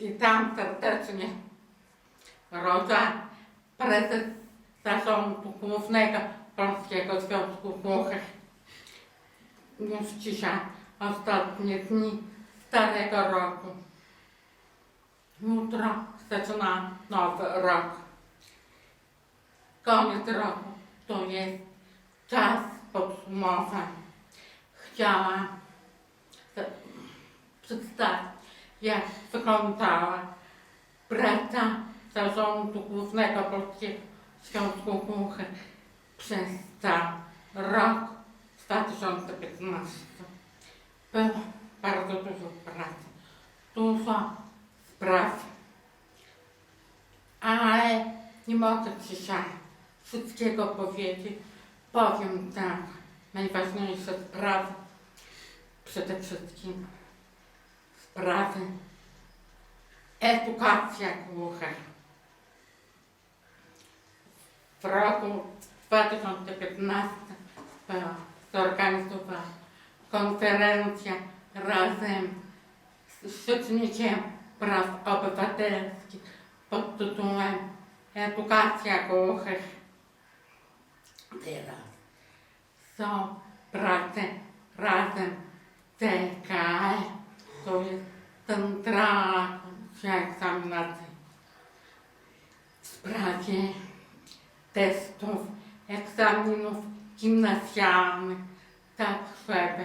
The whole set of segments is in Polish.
Witam serdecznie Rodza, prezes Zarządu Głównego Polskiego Związku Głuchych. Już dzisiaj ostatnie dni Starego Roku. Jutro zaczyna nowy rok. Koniec roku to jest czas podsumowań. Chciałam przedstawić, jak wyglądała praca Zarządu Głównego Polskiego Związku Głuchych przez rok 2015. Było bardzo dużo pracy, dużo spraw, ale nie mogę dzisiaj wszystkiego powiedzieć. Powiem tak, najważniejsze sprawy, przede wszystkim sprawy edukacja głuchych. W roku 2015 była zorganizowana konferencja razem z Rzecznikiem Praw Obywatelskich pod tytułem Edukacja głuchych. Teraz są prace razem TKE, to jest Centrala Komisja Egzaminacyjna. W sprawie testów, egzaminów gimnazjalnych, tak żeby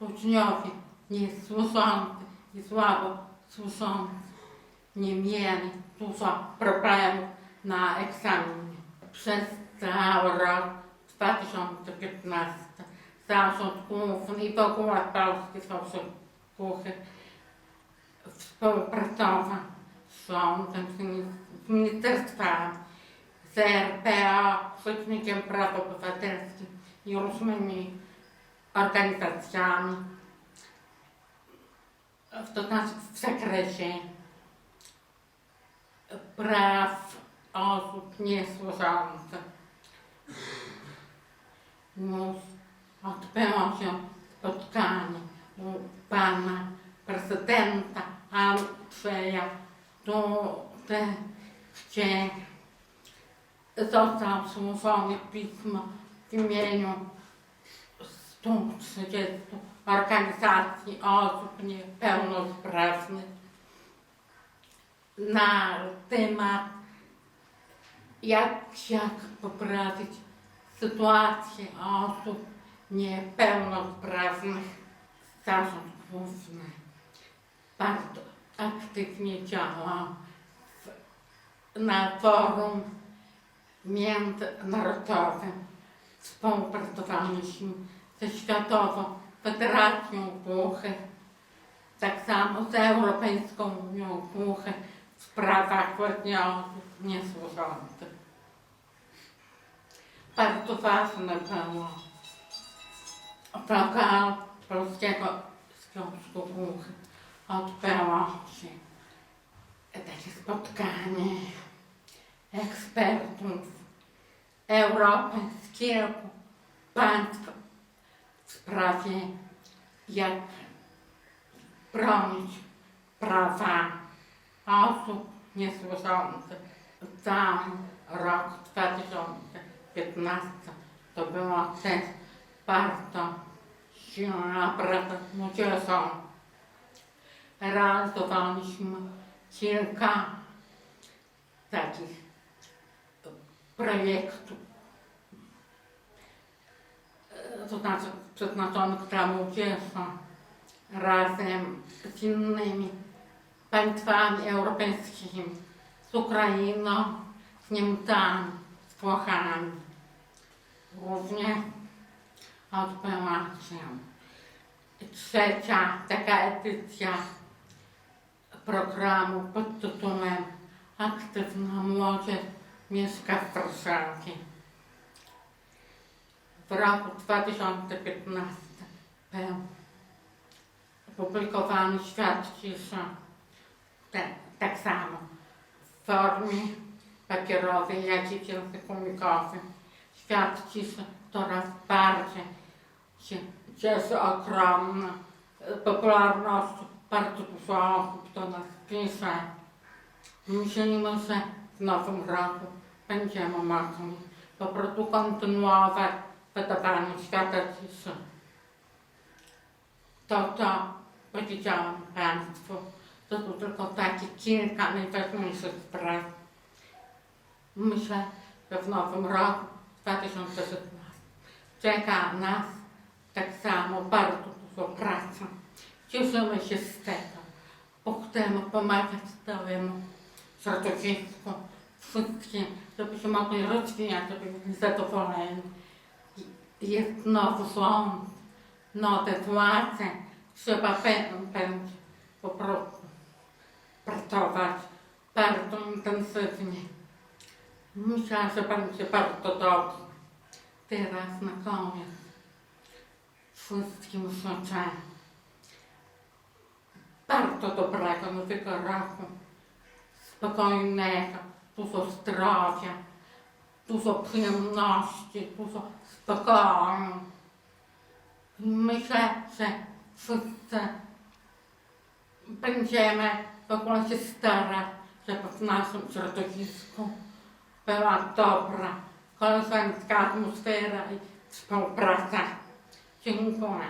uczniowie niesłyszący i słabo słyszący nie mieli dużo problemów na egzaminie. Przez cały rok 2015 Zarząd Główny i w ogóle Polski Związek Głuchych współpracował z rządem, z mini- z z Rzecznikiem Praw Obywatelskich i różnymi organizacjami, w- to znaczy w zakresie praw osób niesłyszących. Już odbyło się spotkanie u pana prezydenta złożone pismo w imieniu 130 organizacji osób niepełnosprawnych na temat jak, jak poprawić sytuację osób niepełnosprawnych. Zarząd Główny bardzo aktywnie działa na forum międzynarodowym. Współpracowaliśmy ze Światową Federacją Głuchych, tak samo z Europejską Unią Głuchych w sprawach właśnie osób. Bardzo ważne było Lokal Polskiego Związku Głuchych odbyło się takie spotkanie ekspertów Europy z kilku państw w sprawie jak bronić prawa osób niesłyszących. Cały rok 2015 to była też bardzo silna praca z młodzieżą. Realizowaliśmy kilka takich projektów, e, to znaczy przeznaczonych dla młodzieży razem z innymi państwami europejskimi, z Ukrainą, z Niemcami, z Włochami. Również odbyła się trzecia taka edycja programu pod tytułem Aktywna Młodzież mieszka w Warszawie. W roku 2015 był opublikowany świat ciszy, tak, tak samo w formie papierowej, jak i w języku migowym. Świat ciszy coraz bardziej się cieszy ogromną popularnością bardzo dużo osób do nas pisze. Myślimy, że w nowym roku będziemy mogli po prostu kontynuować wydawanie świata ciszy. To, co powiedziałam Państwu, to tu tylko takie kilka najważniejszych spraw. Myślę, że w nowym roku 2016 czeka nas tak samo bardzo dużo pracy. Cieszymy się z tego, bo chcemy pomagać całemu środowisku, wszystkim, żebyśmy mogli rozwijać, żeby byli zadowoleni. Jest nowy rząd, nowe władze, trzeba będzie po prostu pracować bardzo intensywnie. Myślę, że będzie bardzo dobrze. Teraz na koniec wszystkim życzę bardzo dobrego nowego roku, spokojnego, dużo zdrowia, dużo przyjemności, dużo spokoju. Myślę, że wszyscy będziemy w ogóle się starać, żeby w naszym środowisku była dobra, koleżeńska atmosfera i współpraca. Dziękuję.